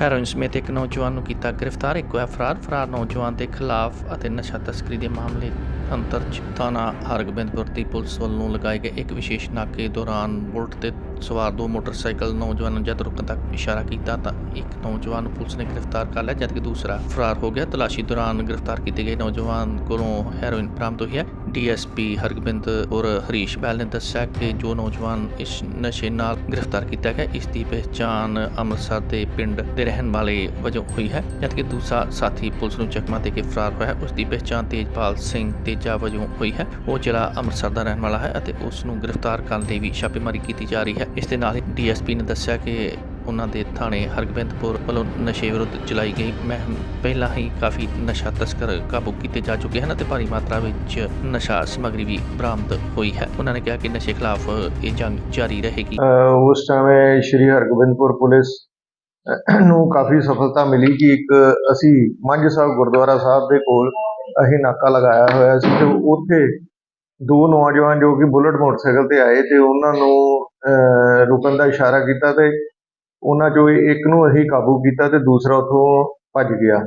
Heroin ਸਮੇਤ ਇੱਕ ਨੌਜਵਾਨ ਨੂੰ ਕੀਤਾ ਗ੍ਰਿਫਤਾਰ। ਇੱਕ ਹੋਇਆ ਫਰਾਰ। ਨੌਜਵਾਨ ਦੇ ਖਿਲਾਫ ਅਤੇ ਨਸ਼ਾ ਤਸਕਰੀ ਦੇ ਮਾਮਲੇ ਅੰਤਰ ਥਾਣਾ ਹਰਗੋਬਿੰਦਪੁਰ ਦੀ ਪੁਲਿਸ ਵੱਲੋਂ ਲਗਾਏ ਗਏ ਇੱਕ ਵਿਸ਼ੇਸ਼ ਨਾਕੇ ਦੌਰਾਨ ਬੁਲਟ ਤੇ ਸਵਾਰ ਦੋ ਮੋਟਰਸਾਈਕਲ ਨੌਜਵਾਨ ਨੂੰ ਜਦ ਰੁਕਣ ਤੱਕ ਇਸ਼ਾਰਾ ਕੀਤਾ ਤਾਂ ਇੱਕ ਨੌਜਵਾਨ ਨੂੰ ਪੁਲਿਸ ਨੇ ਗ੍ਰਿਫਤਾਰ ਕਰ ਲਿਆ, ਜਦਕਿ ਦੂਸਰਾ ਫਰਾਰ ਹੋ ਗਿਆ। ਤਲਾਸ਼ੀ ਦੌਰਾਨ ਗ੍ਰਿਫਤਾਰ ਕੀਤੇ ਗਏ ਨੌਜਵਾਨ ਕੋਲੋਂ ਹੈਰੋਇਨ ਬਰਾਮਦ ਹੋਈ ਹੈ। ਡੀਐਸਪੀ ਹਰਗੋਬਿੰਦ ਔਰ ਹਰੀਸ਼ ਬੈਲ ਨੇ ਦੱਸਿਆ ਕਿ ਜੋ ਨੌਜਵਾਨ ਇਸ ਨਸ਼ੇ ਨਾਲ ਗ੍ਰਿਫਤਾਰ ਕੀਤਾ ਗਿਆ, ਇਸ ਦੀ ਪਹਿਚਾਣ ਅੰਮ੍ਰਿਤਸਰ ਦੇ ਪਿੰਡ ਦੇ ਰਹਿਣ ਵਾਲੇ ਵਜੋਂ ਹੋਈ ਹੈ, ਜਦਕਿ ਦੂਸਰਾ ਸਾਥੀ ਪੁਲਿਸ ਨੂੰ ਚਕਮਾ ਦੇ ਕੇ ਫਰਾਰ ਹੋਇਆ ਉਸ ਦੀ ਪਹਿਚਾਣ ਤੇਜਪਾਲ ਸਿੰਘ ਤੇਜਾ ਵਜੋਂ ਹੋਈ ਹੈ। ਉਹ ਜ਼ਿਲ੍ਹਾ ਅੰਮ੍ਰਿਤਸਰ ਦਾ ਰਹਿਣ ਵਾਲਾ ਹੈ ਅਤੇ ਉਸ ਨੂੰ ਗ੍ਰਿਫਤਾਰ ਕਰਨ ਲਈ ਵੀ ਛਾਪੇਮਾਰੀ ਕੀਤੀ ਜਾ ਰਹੀ ਹੈ। ਇਸ ਦੇ ਨਾਲ ਹੀ ਡੀਐਸਪੀ ਨੇ ਦੱਸਿਆ ਕਿ ਉਹਨਾਂ ਦੇ ਥਾਣੇ ਹਰਗੋਬਿੰਦਪੁਰ ਵੱਲੋਂ ਨਸ਼ੇ ਵਿਰੁੱਧ ਚਲਾਈ ਗਈ ਮੁਹਿੰਮ ਪਹਿਲਾਂ ਹੀ ਕਾਫੀ ਨਸ਼ਾ ਤਸਕਰ ਕਾਬੂ ਕੀਤੇ ਜਾ ਚੁੱਕੇ ਹਨ ਅਤੇ ਭਾਰੀ ਮਾਤਰਾ ਵਿੱਚ ਨਸ਼ਾ ਸਮੱਗਰੀ ਵੀ ਬਰਾਮਦ ਹੋਈ ਹੈ। ਉਹਨਾਂ ਨੇ ਕਿਹਾ ਕਿ ਨਸ਼ੇ ਖਿਲਾਫ ਇਹ ਜੰਗ ਜਾਰੀ ਰਹੇਗੀ। ਉਸ ਸਮੇਂ ਸ਼੍ਰੀ ਹਰਗੋਬਿੰਦਪੁਰ ਪੁਲਿਸ ਨੂੰ ਕਾਫੀ ਸਫਲਤਾ ਮਿਲੀ ਕਿ ਇੱਕ ਅਸੀਂ ਮੰਝ ਸਾਹਿਬ ਗੁਰਦੁਆਰਾ ਸਾਹਿਬ ਦੇ ਕੋਲ ਅਸੀਂ ਨਾਕਾ ਲਗਾਇਆ ਹੋਇਆ ਸੀ ਤੇ ਉੱਥੇ ਦੋ ਨੌਜਵਾਨ ਜੋ ਕਿ ਬੁਲਟ ਮੋਟਰਸਾਈਕਲ ਤੇ ਆਏ ਤੇ ਉਹਨਾਂ ਨੂੰ ਰੁਕਣ ਦਾ ਇਸ਼ਾਰਾ ਕੀਤਾ ਤੇ ਉਹਨਾਂ ਚੋਂ ਇੱਕ ਨੂੰ ਅਸੀਂ ਕਾਬੂ ਕੀਤਾ ਤੇ ਦੂਸਰਾ ਉੱਥੋਂ ਭੱਜ ਗਿਆ।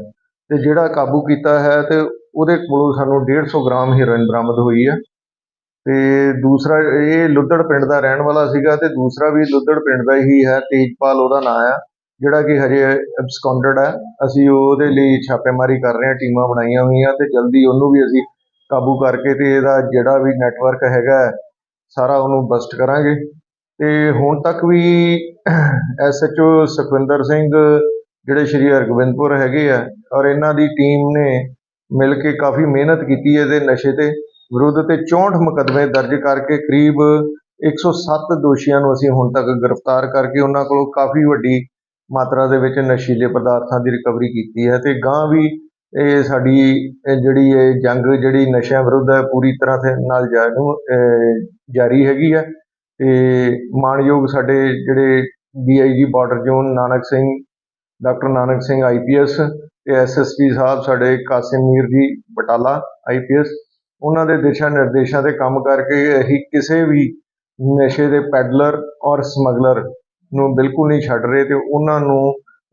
ਤੇ ਜਿਹੜਾ ਕਾਬੂ ਕੀਤਾ ਹੈ ਤੇ ਉਹਦੇ ਕੋਲੋਂ ਸਾਨੂੰ 150 ਗ੍ਰਾਮ ਹੀਰੋਇਨ ਬਰਾਮਦ ਹੋਈ ਹੈ। ਤੇ ਦੂਸਰਾ, ਇਹ ਲੁੱਧੜ ਪਿੰਡ ਦਾ ਰਹਿਣ ਵਾਲਾ ਸੀਗਾ ਤੇ ਦੂਸਰਾ ਵੀ ਲੁੱਧੜ ਪਿੰਡ ਦਾ ਹੀ ਹੈ, ਤੇਜਪਾਲ ਉਹਦਾ ਨਾਂ ਆ। ਜਿਹੜਾ ਕਿ ਹਜੇ ਐਬਸਕੌਂਡਡ ਹੈ, ਅਸੀਂ ਉਹਦੇ ਲਈ ਛਾਪੇਮਾਰੀ ਕਰ ਰਹੇ ਹਾਂ, ਟੀਮਾਂ ਬਣਾਈਆਂ ਹੋਈਆਂ ਤੇ ਜਲਦੀ ਉਹਨੂੰ ਵੀ ਅਸੀਂ ਕਾਬੂ ਕਰਕੇ ਤੇ ਇਹਦਾ ਜਿਹੜਾ ਵੀ ਨੈਟਵਰਕ ਹੈਗਾ ਸਾਰਾ ਉਹਨੂੰ ਬਸਟ ਕਰਾਂਗੇ। ਤੇ ਹੁਣ ਤੱਕ ਵੀ ਐਸਐਚਓ ਸੁਖਵਿੰਦਰ ਸਿੰਘ ਜਿਹੜੇ ਸ਼੍ਰੀ ਹਰਗੋਬਿੰਦਪੁਰ ਹੈਗੇ ਆ ਔਰ ਇਹਨਾਂ ਦੀ ਟੀਮ ਨੇ ਮਿਲ ਕੇ ਕਾਫੀ ਮਿਹਨਤ ਕੀਤੀ ਹੈ ਇਹਦੇ ਨਸ਼ੇ ਤੇ, ਵਿਰੁੱਧ ਤੇ 64 ਮੁਕੱਦਮੇ ਦਰਜ ਕਰਕੇ ਕਰੀਬ 107 ਦੋਸ਼ੀਆਂ ਨੂੰ ਅਸੀਂ ਹੁਣ ਤੱਕ ਗ੍ਰਿਫਤਾਰ ਕਰਕੇ ਉਹਨਾਂ ਕੋਲੋਂ ਕਾਫੀ ਵੱਡੀ ਮਾਤਰਾ ਦੇ ਵਿੱਚ ਨਸ਼ੀਲੇ ਪਦਾਰਥਾਂ ਦੀ ਰਿਕਵਰੀ ਕੀਤੀ ਹੈ ਅਤੇ ਗਾਂ ਵੀ ਇਹ ਸਾਡੀ ਜਿਹੜੀ ਇਹ ਜੰਗ, ਜਿਹੜੀ ਨਸ਼ਿਆਂ ਵਿਰੁੱਧ ਹੈ, ਪੂਰੀ ਤਰ੍ਹਾਂ ਤੇ ਨਾਲ ਜਾਰੀ ਅਹ ਹੈਗੀ ਹੈ ਅਤੇ ਮਾਣਯੋਗ ਸਾਡੇ ਜਿਹੜੇ DIG border zone Nanak Singh doctor Nanak Singh IPS ਤੇ ਐਸਐਸਪੀ ਸਾਹਿਬ ਸਾਡੇ ਕਾਸਿਮ ਮੀਰ ਜੀ ਬਟਾਲਾ ਆਈਪੀਐਸ ਉਹਨਾਂ ਦੇ ਦਿਸ਼ਾ ਨਿਰਦੇਸ਼ਾਂ ਤੇ ਕੰਮ ਕਰਕੇ ਅਸੀਂ ਕਿਸੇ ਵੀ ਨਸ਼ੇ ਦੇ ਪੈਡਲਰ ਔਰ ਸਮਗਲਰ ਨੂੰ ਬਿਲਕੁਲ ਨਹੀਂ ਛੱਡ ਰਹੇ ਤੇ ਉਹਨਾਂ ਨੂੰ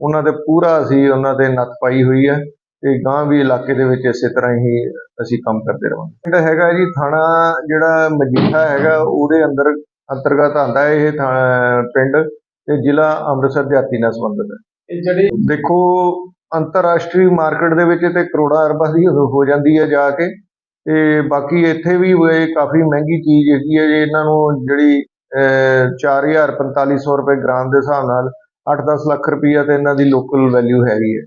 ਉਹਨਾਂ ਤੇ ਪੂਰਾ ਅਸੀਂ ਉਹਨਾਂ ਤੇ ਨੱਥ ਪਾਈ ਹੋਈ ਹੈ ਤੇ ਗਾਂ ਵੀ ਇਲਾਕੇ ਦੇ ਵਿੱਚ ਇਸੇ ਤਰ੍ਹਾਂ ਹੀ ਅਸੀਂ ਕੰਮ ਕਰਦੇ ਰਵਾਂਗੇ। ਜਿਹੜਾ ਹੈਗਾ ਜੀ ਥਾਣਾ ਜਿਹੜਾ ਮਜੀਠਾ ਹੈਗਾ ਉਹਦੇ ਅੰਦਰ ਅੰਤਰਗਤ ਆਂਦਾ ਇਹ ਪਿੰਡ ਤੇ ਜ਼ਿਲ੍ਹਾ ਅੰਮ੍ਰਿਤਸਰ ਦਿਹਾਤੀ ਨਾਲ ਸੰਬੰਧਿਤ ਹੈ। ਇਹ ਜਿਹੜੀ ਦੇਖੋ ਅੰਤਰਰਾਸ਼ਟਰੀ ਮਾਰਕੀਟ ਦੇ ਵਿੱਚ ਤੇ ਕਰੋੜਾਂ ਅਰਬਾਂ ਦੀ ਹੋ ਜਾਂਦੀ ਹੈ ਜਾ ਕੇ ਤੇ ਬਾਕੀ ਇੱਥੇ ਵੀ ਇਹ ਕਾਫੀ ਮਹਿੰਗੀ ਚੀਜ਼ ਹੈਗੀ ਹੈ ਜੇ ਇਹਨਾਂ ਨੂੰ ਜਿਹੜੀ 4000 4500 ਰੁਪਏ ਗ੍ਰਾਮ ਦੇ ਹਿਸਾਬ ਨਾਲ 8-10 ਲੱਖ ਰੁਪਈਆ ਤੇ ਇਹਨਾਂ ਦੀ ਲੋਕਲ ਵੈਲਿਊ ਹੈਗੀ ਹੈ।